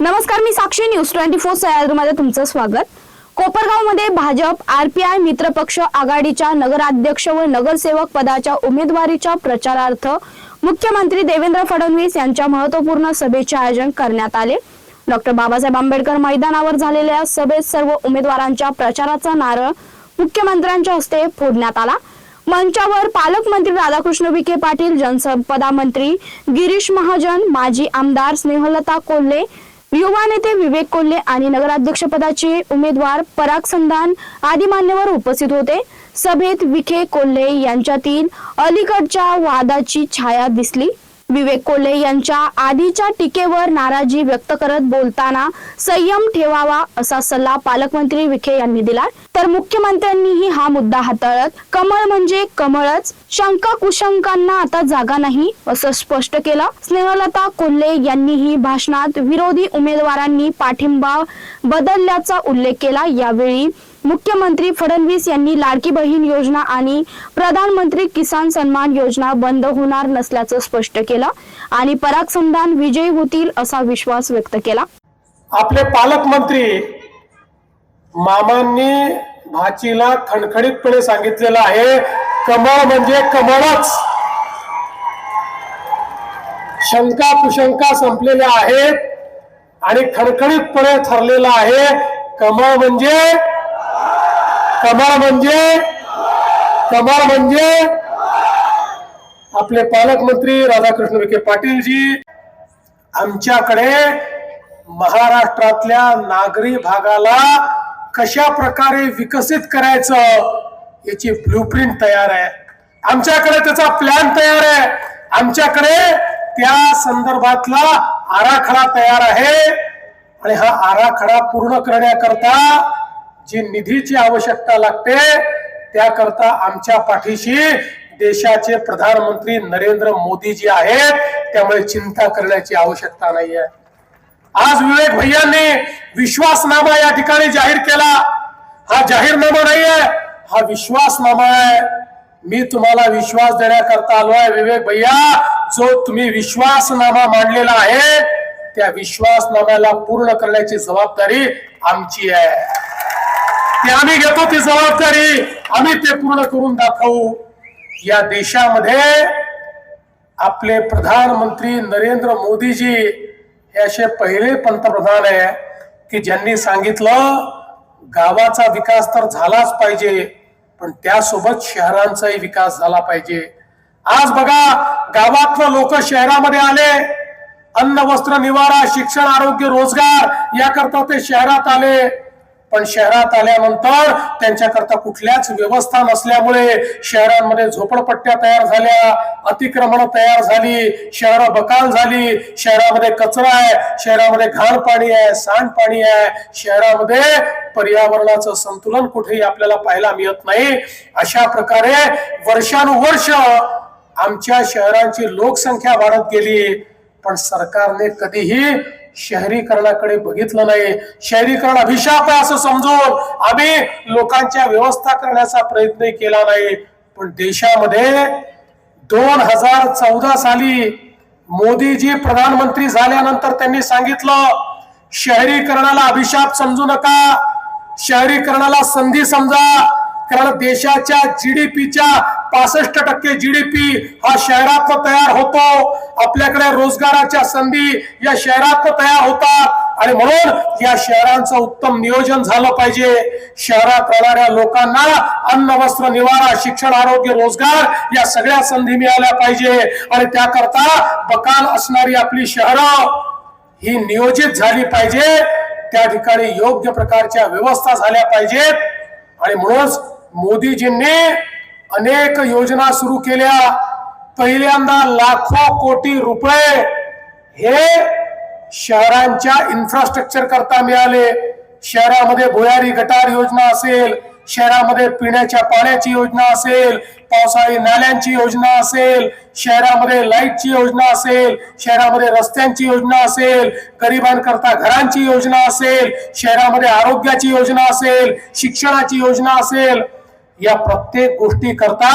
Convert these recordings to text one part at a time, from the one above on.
नमस्कार मी Sakshi news twenty four सह्याद्रीमध्ये तुमचं स्वागत. कोपरगावमध्ये भाजप आरपीआय मित्रपक्ष आघाडीच्या नगराध्यक्ष व नगरसेवक पदाच्या उमेदवारीच्या प्रचारार्थ मुख्यमंत्री देवेंद्र फडणवीस यांच्या महत्त्वपूर्ण सभेचे आयोजन करण्यात आले. डॉक्टर बाबासाहेब आंबेडकर मैदानावर झालेल्या सभेत सर्व उमेदवारांच्या प्रचाराचा नारळ मुख्यमंत्र्यांच्या हस्ते फोडण्यात आला. मंचावर पालकमंत्री राधाकृष्ण विखे पाटील जनसंपदा मंत्री गिरीश महाजन माजी आमदार स्नेहलता कोल्हे युवा नेते विवेक कोल्हे आणि नगराध्यक्षपदाचे उमेदवार पराग संधान आदी मान्यवर उपस्थित होते. सभेत विखे कोल्हे यांच्यातील अलीकडच्या वादाची छाया दिसली. विवेक कोल्हे यांच्या आधीच्या टीकेवर नाराजी व्यक्त करत बोलताना संयम ठेवावा असा सल्ला पालकमंत्री विखे यांनी दिला. तर मुख्यमंत्र्यांनीही हा मुद्दा हाताळत कमळ म्हणजे कमळच शंका कुशंकांना आता जागा नाही असं स्पष्ट केलं. स्नेहलता कोल्हे यांनीही भाषणात विरोधी उमेदवारांनी पाठिंबा बदलल्याचा उल्लेख केला. यावेळी मुख्यमंत्री फडणवीस यांनी लाडकी बहीण योजना आणि प्रधानमंत्री किसान सन्मान योजना बंद होणार नसल्याचं स्पष्ट केलं आणि पराग संधान विजयी होतील असा विश्वास व्यक्त केला. आपले पालकमंत्री मामांनी भाचीला खणखणीतपणे सांगितलेलं आहे कमळ म्हणजे कमळच. शंका कुशंका संपलेल्या आहेत आणि खणखणीतपणे ठरलेलं आहे कमळ म्हणजे कमळ म्हणजे कमळ म्हणजे आपले पालकमंत्री राधाकृष्ण विखे पाटीलजी आमच्याकडे महाराष्ट्रातल्या नागरी भागाला कशा प्रकारे विकसित करायचं याची ब्लूप्रिंट तयार आहे. आमच्याकडे त्याचा प्लॅन तयार आहे. आमच्याकडे त्या संदर्भातला आराखडा तयार आहे. आणि हा आराखडा पूर्ण करण्याकरता जी निधीची आवश्यकता लागते त्याकरता आमच्या पाठीशी देशाचे प्रधानमंत्री नरेंद्र मोदी जी आहेत. त्यामुळे चिंता करण्याची आवश्यकता नाही आहे आज विवेक भैयांनी विश्वासनामा या ठिकाणी जाहीर केला. हा जाहीरनामा नाही आहे हा विश्वासनामा आहे. मी तुम्हाला विश्वास देण्याकरता आलो आहे विवेक भैया. जो तुम्ही विश्वासनामा मांडलेला आहे त्या विश्वासनाम्याला पूर्ण करण्याची जबाबदारी आमची आहे. ते आम्ही घेतो ती जबाबदारी आम्ही ते पूर्ण करून दाखवू. या देशामध्ये आपले प्रधानमंत्री नरेंद्र मोदीजी हे असे पहिले पंतप्रधान आहे. की ज्यांनी सांगितलं गावाचा विकास तर झालाच पाहिजे पण त्यासोबत शहरांचाही विकास झाला पाहिजे. आज बघा गावातलं लोक शहरामध्ये आले. अन्न वस्त्र निवारा शिक्षण आरोग्य रोजगार याकरता ते शहरात आले. पण शहरात आल्यानंतर त्यांच्याकरता कुठल्याच व्यवस्था नसल्यामुळे शहरांमध्ये झोपडपट्ट्या तयार झाल्या अतिक्रमण तयार झाली शहरं बकाल झाली शहरामध्ये कचरा आहे शहरामध्ये घाण पाणी आहे सांडपाणी आहे शहरामध्ये पर्यावरणाचं संतुलन कुठेही आपल्याला पाहायला मिळत नाही. अशा प्रकारे वर्षानुवर्ष आमच्या शहरांची लोकसंख्या वाढत गेली पण सरकारने कधीही शहरीकरणाकडे बघितलं नाही. शहरीकरण अभिशाप आहे असं समजून आम्ही लोकांच्या व्यवस्था करण्याचा प्रयत्न केला नाही. पण देशामध्ये दोन हजार चौदा साली मोदीजी प्रधानमंत्री झाल्यानंतर त्यांनी सांगितलं शहरीकरणाला अभिशाप समजू नका शहरीकरणाला संधी समजा. कारण देशाच्या जीडीपीच्या पासष्ट टक्के जीडीपी हा शहरात तयार होतो. आपल्याकडे रोजगाराच्या संधी या शहरात तयार होतात. आणि म्हणून या शहरांचं उत्तम नियोजन झालं पाहिजे. शहरात राहणाऱ्या लोकांना अन्न वस्त्र निवारा शिक्षण आरोग्य रोजगार या सगळ्या संधी मिळाल्या पाहिजे. आणि त्याकरता बकाल असणारी आपली शहरं ही नियोजित झाली पाहिजे. त्या ठिकाणी योग्य प्रकारच्या व्यवस्था झाल्या पाहिजेत. आणि म्हणूनच मोदीजींनी अनेक योजना सुरू केल्या. पहिल्यांदा लाखो कोटी रुपये हे शहरांच्या इन्फ्रास्ट्रक्चर करता मिळाले. शहरामध्ये भुयारी गटार योजना असेल शहरामध्ये पिण्याच्या पाण्याची योजना असेल पावसाळी नाल्यांची योजना असेल शहरामध्ये लाईटची योजना असेल शहरामध्ये रस्त्यांची योजना असेल गरिबांकरता घरांची योजना असेल शहरामध्ये आरोग्याची योजना असेल शिक्षणाची योजना असेल. या प्रत्येक गोष्टी करता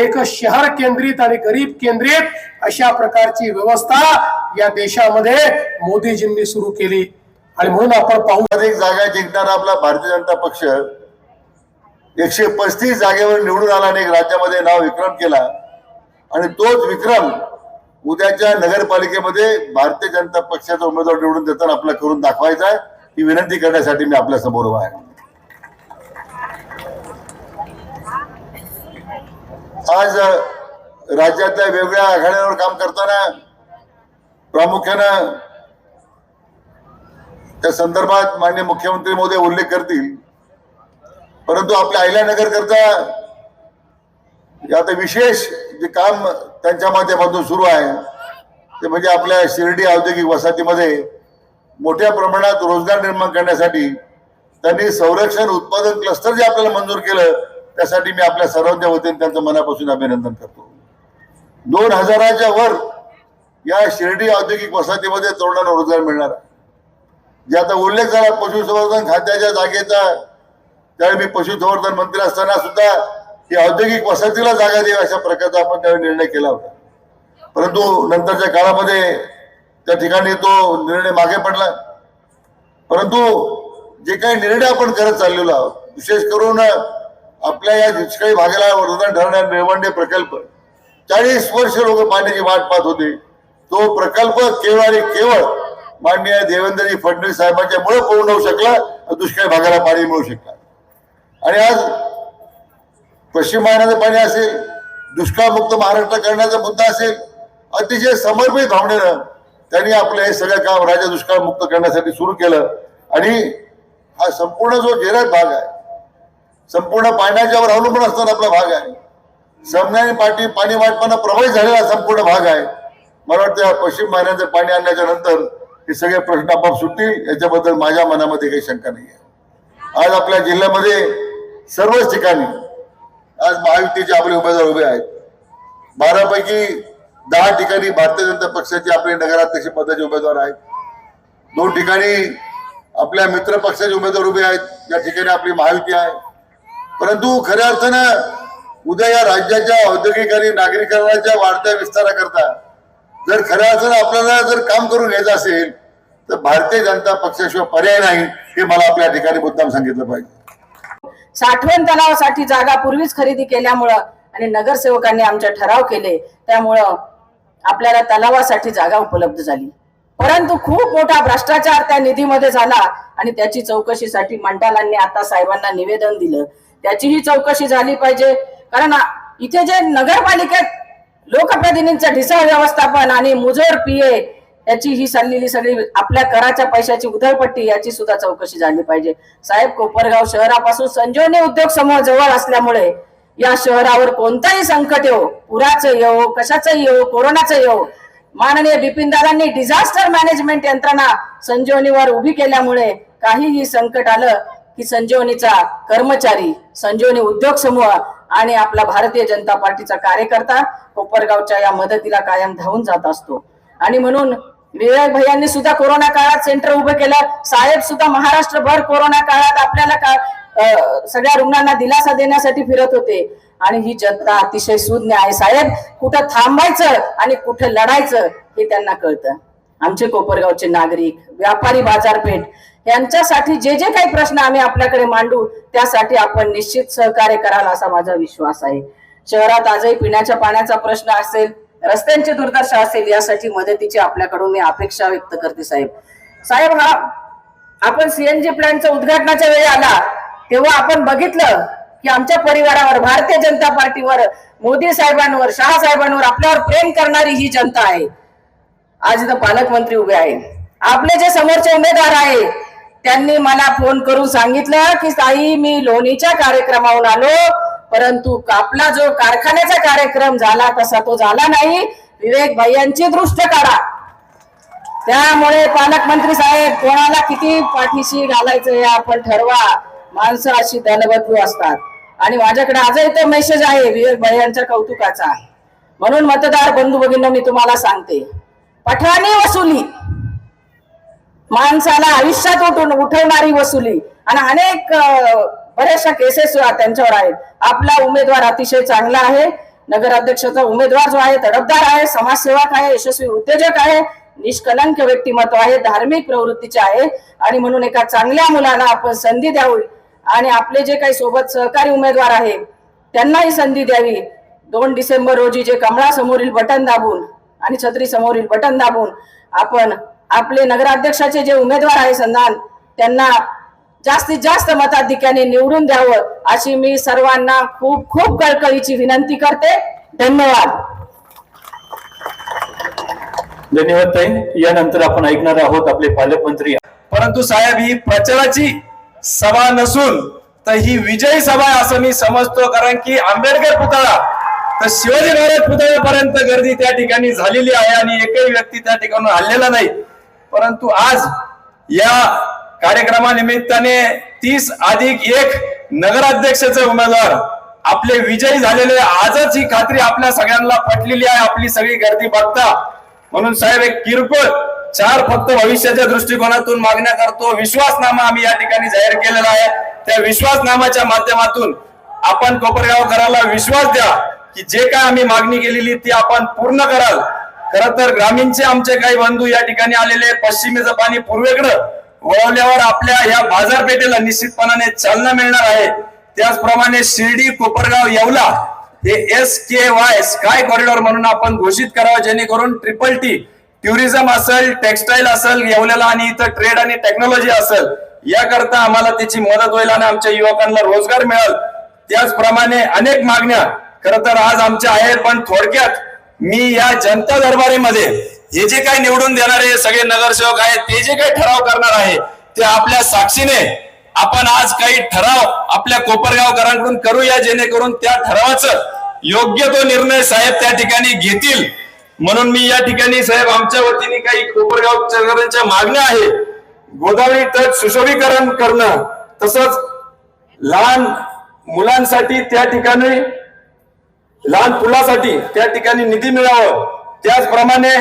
एक शहर केंद्रित आणि गरीब केंद्रित अशा प्रकारची व्यवस्था या देशामध्ये मोदीजींनी सुरू केली. आणि म्हणून आपण पाहू अधिक जागा जिंकणारा आपला भारतीय जनता पक्ष एकशे पस्तीस जागेवर निवडून आला आणि एक राज्यामध्ये नाव विक्रम केला. आणि तोच विक्रम उद्याच्या नगरपालिकेमध्ये भारतीय जनता पक्षाचा उमेदवार निवडून देताना आपला करून दाखवायचा आहे. ही विनंती करण्यासाठी मी आपल्यासमोर उभा आहे. आज राज्यातल्या वेगवेगळ्या आघाड्यांवर काम करताना प्रामुख्यानं त्या संदर्भात मान्य मुख्यमंत्री मोदी उल्लेख करतील. परंतु आपल्या अहिल्यानगर करता आता विशेष जे काम त्यांच्या माध्यमातून सुरू आहे ते म्हणजे आपल्या शिर्डी औद्योगिक वसाहतीमध्ये मोठ्या प्रमाणात रोजगार निर्माण करण्यासाठी त्यांनी संरक्षण उत्पादन क्लस्टर जे आपल्याला मंजूर केलं त्यासाठी मी आपल्या सर्वांच्या वतीने त्यांचं मनापासून अभिनंदन करतो. दोन हजाराच्या वर या शिर्डी औद्योगिक वसाहतीमध्ये तरुणांना रोजगार मिळणार आहे. जे आता उल्लेख झाला पशुसंवर्धन खात्याच्या जागेचा त्यावेळी मी पशुसंवर्धन मंत्री असताना सुद्धा ही औद्योगिक वसाहतीला जागा द्यावी अशा प्रकारचा आपण त्यावेळी निर्णय केला होता. परंतु नंतरच्या काळामध्ये त्या ठिकाणी तो निर्णय मागे पडला. परंतु जे काही निर्णय आपण करत चाललेलो आहोत विशेष करून आपल्या या दुष्काळी भागाला वरदान ठरणारा निळवंडे प्रकल्प. चाळीस वर्ष लोक पाण्याची वाट पाहत होते. तो प्रकल्प केवळ आणि केवळ माननीय देवेंद्रजी फडणवीस साहेबांच्या मुळे पूर्ण होऊ शकला दुष्काळी भागाला पाणी मिळू शकला. आणि आज पश्चिम महाराष्ट्राचं पाणी असेल दुष्काळमुक्त महाराष्ट्र करण्याचा मुद्दा असेल अतिशय समर्पित भावनेनं त्यांनी आपलं हे सगळं काम राज्य दुष्काळमुक्त करण्यासाठी सुरू केलं. आणि हा संपूर्ण जो जेरट भाग आहे संपूर्ण पाण्याच्यावर अवलंबून असणारा आपला भाग आहे. समन्याने पाठी पाणी वाटपाना प्रभावित झालेला संपूर्ण भाग आहे. मला वाटतं पश्चिम महिन्याचं पाणी आणल्याच्या नंतर हे सगळे प्रश्न आपाप सुटतील. याच्याबद्दल माझ्या मनामध्ये काही शंका नाही आहे आज आपल्या जिल्ह्यामध्ये सर्वच ठिकाणी आज महायुतीचे आपले उमेदवार उभे आहेत. बारापैकी दहा ठिकाणी भारतीय जनता पक्षाचे आपले नगराध्यक्ष पदाचे उमेदवार आहेत. दोन ठिकाणी आपल्या मित्र पक्षाचे उमेदवार उभे आहेत. या ठिकाणी आपली महायुती आहे. परंतु खऱ्या अर्थानं उद्या या राज्याच्या औद्योगिक आणि नागरीकरणाच्या वाढत्या विस्ताराकरता जर खऱ्या अर्थानं आपल्याला जर काम करून घ्यायचं असेल तर भारतीय जनता पक्षाशिवाय पर्याय नाही हे मला आपल्या ठिकाणी मुद्दाम सांगितलं पाहिजे. साठवण तलावासाठी जागा पूर्वीच खरेदी केल्यामुळं आणि नगरसेवकांनी आमच्या ठराव केले त्यामुळं आपल्याला तलावासाठी जागा उपलब्ध झाली. परंतु खूप मोठा भ्रष्टाचार त्या निधीमध्ये झाला आणि त्याची चौकशीसाठी मंडालांनी आता साहेबांना निवेदन दिलं. त्याचीही चौकशी झाली पाहिजे. कारण इथे जे नगरपालिकेत लोकप्रतिनिधींचं ढिसाळ व्यवस्थापन आणि मुजोर पीए याची ही चाललेली सगळी आपल्या कराच्या पैशाची उधळपट्टी याची सुद्धा चौकशी झाली पाहिजे. साहेब कोपरगाव शहरापासून संजीवनी उद्योग समूह जवळ असल्यामुळे या शहरावर कोणताही संकट येऊ पुराचं येऊ कशाचं येऊ कोरोनाचं येऊ माननीय बिपिनदादांनी डिझास्टर मॅनेजमेंट यंत्रणा संजीवनीवर उभी केल्यामुळे काहीही संकट आलं की संजीवनीचा कर्मचारी संजीवनी उद्योग समूह आणि आपला भारतीय जनता पार्टीचा कार्यकर्ता कोपरगावच्या या मदतीला कायम धावून जात असतो. आणि म्हणून विवेक भैयांनी सुद्धा कोरोना काळात सेंटर उभं केलं. साहेब सुद्धा महाराष्ट्रभर कोरोना काळात आपल्याला का अं, सगळ्या रुग्णांना दिलासा देण्यासाठी फिरत होते. आणि ही जनता अतिशय सुज्ञ आहे. साहेब कुठं थांबायचं आणि कुठं लढायचं हे त्यांना कळतं. आमचे कोपरगावचे नागरिक व्यापारी बाजारपेठ यांच्यासाठी जे जे काही प्रश्न आम्ही आपल्याकडे मांडू त्यासाठी आपण निश्चित सहकार्य कराल असा माझा विश्वास आहे. शहरात आजही पिण्याच्या पाण्याचा प्रश्न असेल रस्त्यांची दुर्दशा असेल यासाठी मदतीची आपल्याकडून मी अपेक्षा व्यक्त करते साहेब. साहेब हा आपण सीएनजी प्लॅनच्या उद्घाटनाच्या वेळी आला तेव्हा आपण बघितलं की आमच्या परिवारावर भारतीय जनता पार्टीवर मोदी साहेबांवर शहा साहेबांवर आपल्यावर प्रेम करणारी ही जनता आहे. आज इथं पालकमंत्री उभे आहे आपले जे समोरचे उमेदवार आहे त्यांनी मला फोन करून सांगितलं की ताई मी लोणीच्या कार्यक्रमाहून आलो. परंतु आपला जो कारखान्याचा कार्यक्रम झाला तसा तो झाला नाही. विवेक भैयांची दृष्ट काढा. त्यामुळे पालकमंत्री साहेब कोणाला किती पाठीशी घालायचं हे आपण ठरवा. माणसं अशी दलबदलू असतात. आणि माझ्याकडे आजही तो मेसेज आहे विवेक भैयांच्या कौतुकाचा. म्हणून मतदार बंधू भगिनी मी तुम्हाला सांगते. पठाणी वसुली. माणसाला आयुष्यात उठून उठवणारी वसुली. आणि अनेक बऱ्याचशा केसेस त्यांच्यावर आहेत. आपला उमेदवार अतिशय चांगला आहे. नगराध्यक्षाचा उमेदवार जो आहे तडफदार आहे समाजसेवक आहे यशस्वी उद्योजक आहे निष्कलंक व्यक्तिमत्व आहे धार्मिक प्रवृत्तीचे आहे. आणि म्हणून एका चांगल्या मुलाला आपण संधी द्यावी. आणि आपले जे काही सोबत सहकारी उमेदवार आहे त्यांनाही संधी द्यावी. दोन डिसेंबर रोजी जे कमळासमोरील बटन दाबून आणि छत्री समोरील बटन दाबून आपण आपले नगराध्यक्षाचे जे उमेदवार आहे संधान त्यांना जास्तीत जास्त मताधिक्याने निवडून द्यावं अशी मी सर्वांना खूप खूप कळकळीची विनंती करते. धन्यवाद. धन्यवाद ताई. यानंतर आपण ऐकणार आहोत आपले पालकमंत्री. परंतु साहेब ही प्रचाराची सभा नसून तर ही विजयी सभा असं मी समजतो कारण की आंबेडकर पुतळा तर शिवाजी महाराज पुतळ्यापर्यंत गर्दी त्या ठिकाणी झालेली आहे आणि एकही व्यक्ती त्या ठिकाणून हल्लेला नाही. परंतु आज या कार्यक्रमानिमित्ताने तीस अधिक एक नगराध्यक्षाचे उमेदवार आपले विजयी झालेले आजच ही खात्री आपल्या सगळ्यांना पटलेली आहे. आपली सगळी गर्दी बघता. म्हणून साहेब एक किरकोळ चार फक्त भविष्याच्या दृष्टिकोनातून मागण्या करतो. विश्वासनामा आम्ही या ठिकाणी जाहीर केलेला आहे. त्या विश्वासनामाच्या माध्यमातून आपण कोपरगावकरांना विश्वास द्या की जे काय आम्ही मागणी केलेली ती आपण पूर्ण कराल. खर तर ग्रामीणचे आमचे काही बंधू या ठिकाणी आलेले पश्चिमेचं पाणी पूर्वेकडं वळवल्यावर आपल्या या बाजारपेठेला निश्चितपणाने चालना मिळणार आहे. त्याचप्रमाणे शिर्डी कोपरगाव येवला हे S K Y sky corridor म्हणून आपण घोषित करावं जेणेकरून ट्रिपल टी टुरिझम असेल टेक्सटाईल असेल येवल्याला आणि इथं ट्रेड आणि टेक्नॉलॉजी असेल याकरता आम्हाला त्याची मदत होईल आणि आमच्या युवकांना रोजगार मिळेल. त्याचप्रमाणे अनेक मागण्या खर तर आज आमच्या आहेत पण थोडक्यात मी या जनता दरबारीमध्ये हे जे काही निवडून देणारे सगळे नगरसेवक आहेत ते जे काही ठराव करणार आहे ते आपल्या साक्षीने आपण आज काही ठराव आपल्या कोपरगावकरांकडून करूया जेणेकरून त्या ठरावाचं योग्य तो निर्णय साहेब त्या ठिकाणी घेतील. म्हणून मी या ठिकाणी साहेब आमच्या वतीने काही कोपरगावकरांच्या मागण्या आहे गोदावरी तट सुशोभीकरण करणं तसंच लहान मुलांसाठी त्या ठिकाणी लहान पुलासाठी त्या ठिकाणी निधी मिळावं. त्याचप्रमाणे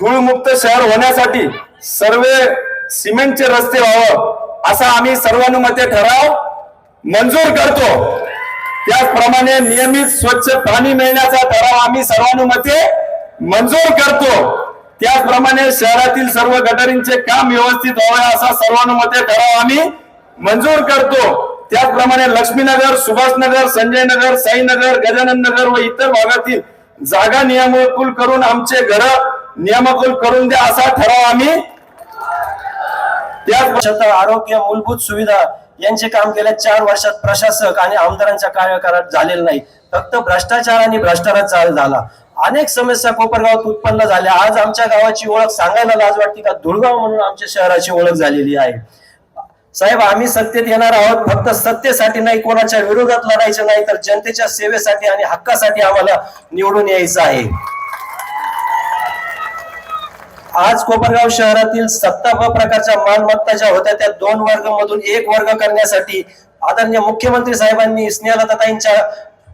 धूळमुक्त शहर होण्यासाठी सर्व सिमेंटचे रस्ते व्हावं असा आम्ही सर्वानुमते ठराव मंजूर करतो. त्याचप्रमाणे नियमित स्वच्छ पाणी मिळण्याचा ठराव आम्ही सर्वानुमते मंजूर करतो. त्याचप्रमाणे शहरातील सर्व गटारींचे काम व्यवस्थित व्हावे असा सर्वानुमते ठराव आम्ही मंजूर करतो. त्याचप्रमाणे लक्ष्मीनगर सुभाषनगर संजय नगर साईनगर गजानन नगर व इतर भागातील जागा नियमकुल करून आमचे घर नियमाकुल करून द्या असा ठराव आम्ही त्याच आरोग्य मूलभूत सुविधा यांचे काम गेल्या चार वर्षात प्रशासक आणि आमदारांच्या कार्यकाळात झालेलं नाही. फक्त भ्रष्टाचार आणि भ्रष्टाचार झाला. अनेक समस्या कोपरगावात उत्पन्न झाल्या. आज आमच्या गावाची ओळख सांगायला लाज वाटते का? धुळगाव म्हणून आमच्या शहराची ओळख झालेली आहे. साहेब आम्ही सत्तेत येणार आहोत. फक्त सत्तेसाठी नाही कोणाच्या विरोधात लढायचं नाही तर जनतेच्या सेवेसाठी आणि हक्कासाठी आम्हाला निवडून यायचं आहे. आज कोपरगाव शहरातील सत्ता व प्रकारच्या मालमत्ता ज्या होत्या त्या दोन वर्ग मधून एक वर्ग करण्यासाठी आदरणीय मुख्यमंत्री साहेबांनी स्नेहलताताईंच्या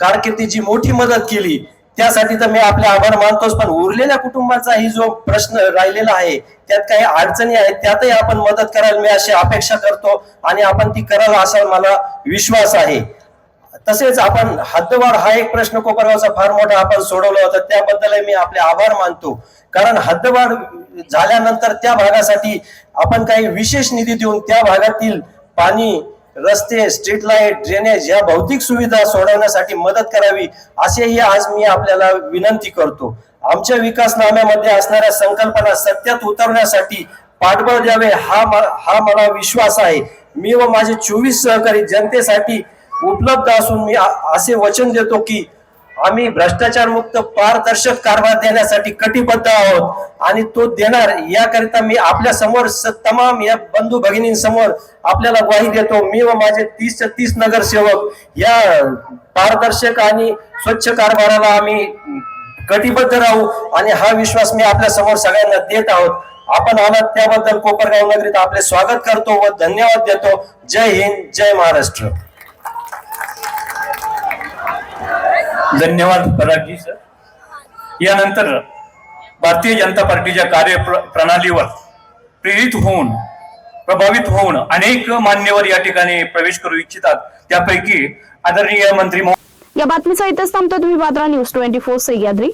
कारकिर्दीची मोठी मदत केली. त्यासाठी तर मी आपले आभार मानतोच पण उरलेल्या कुटुंबाचा ही जो प्रश्न राहिलेला आहे त्यात काही अडचणी आहेत त्यातही आपण मदत कराल मी अशी अपेक्षा करतो आणि आपण ती कराल असा मला विश्वास आहे. तसेच आपण हद्दवाढ हा एक प्रश्न कोपरगावचा फार मोठा आपण सोडवला होता त्याबद्दलही मी आपले आभार मानतो. कारण हद्दवाढ झाल्यानंतर त्या भागासाठी आपण काही विशेष निधी देऊन त्या भागातील पाणी रस्ते स्ट्रीट लाइट ड्रेनेज या भौतिक सुविधा सोडवण्यासाठी मदत करावी असेही आज मी आपल्याला विनंती करतो. आमच्या विकासनाम्यामध्ये असणाऱ्या संकल्पना सत्यात उतरण्यासाठी पाठबळ द्यावे हा म- हा मला विश्वास आहे. मी व माझे चोवीस सहकारी जनतेसाठी उपलब्ध असून मी असे वचन देतो की आम्ही भ्रष्टाचार मुक्त पारदर्शक कारभार देण्यासाठी कटिबद्ध आहोत. आणि तो देणार याकरिता मी आपल्यासमोर स- तमाम या बंधू भगिनींसमोर आपल्याला ग्वाही देतो. मी व माझे तीस तीस नगरसेवक या पारदर्शक आणि स्वच्छ कारभाराला आम्ही कटिबद्ध राहू आणि हा विश्वास मी आपल्यासमोर सगळ्यांना देत आहोत. आपण आलात त्याबद्दल कोपरगाव नगरीत आपले स्वागत करतो व धन्यवाद देतो. जय हिंद जय महाराष्ट्र. धन्यवाद परागजी सर. यानंतर भारतीय जनता पार्टीच्या कार्य प्र- प्रणालीवर प्रेरित होऊन प्रभावित होऊन अनेक मान्यवर या ठिकाणी प्रवेश करू इच्छितात. त्यापैकी आदरणीय मंत्री या बातमीचा इथंच थांबतो. तुम्ही पात्रा न्यूज ट्वेंटी फोर सह्याद्री.